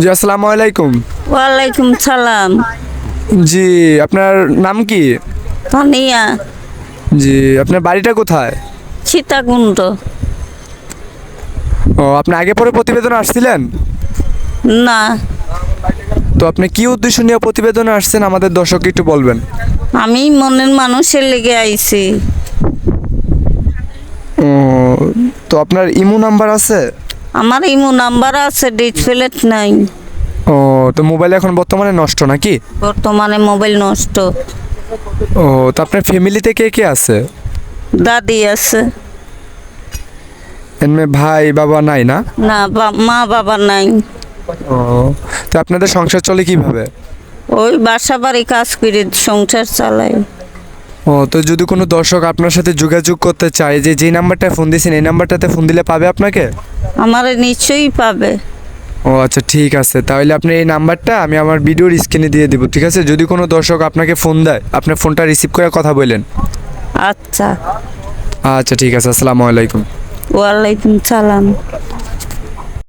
জি আসসালামু আলাইকুম। ওয়ালাইকুম সালাম। জি আপনার নাম কি? তানিয়া। জি আপনার বাড়িটা কোথায়? সীতাকুণ্ড। ও আপনি আগে পরে প্রতিবেদন আসছিলেন? না। তো আপনি কি উদ্দেশ্য নিয়ে প্রতিবেদনে আসছেন? আমাদের দর্শক একটু বলবেন। আমি মনের মানুষের লেগে আইছি। ও তো আপনার ইমো নাম্বার আছে? আমার ইমো নাম্বার আছে ডিসপ্লেট নাই ও তো মোবাইল এখন বর্তমানে নষ্ট নাকি? বর্তমানে মোবাইল নষ্ট। ও তো আপনার ফ্যামিলিতে কে কে আছে? দাদি আছে। এমনি ভাই বাবা নাই না? না বা- মা বাবা নাই। ও তো আপনাদের সংসার চলে কীভাবে? ওই বাসা বাড়ি কাজ করে সংসার চালাই। ও তো যদি কোনো দর্শক আপনার সাথে যোগাযোগ করতে চায় যে যে নাম্বারটা ফোন দিয়েছেন এই নাম্বারটাতে ফোন দিলে পাবে আপনাকে? আমার নিশ্চয়ই পাবে। ও আচ্ছা ঠিক আছে। তাহলে আপনি এই নাম্বারটা আমি আমার ভিডিওর স্ক্রিনে দিয়ে দিব ঠিক আছে? যদি কোনো দর্শক আপনাকে ফোন দেয় আপনি ফোনটা রিসিভ করে কথা বলেন। আচ্ছা। আচ্ছা ঠিক আছে। আসসালামু আলাইকুম। ওয়ালাইকুম সালাম।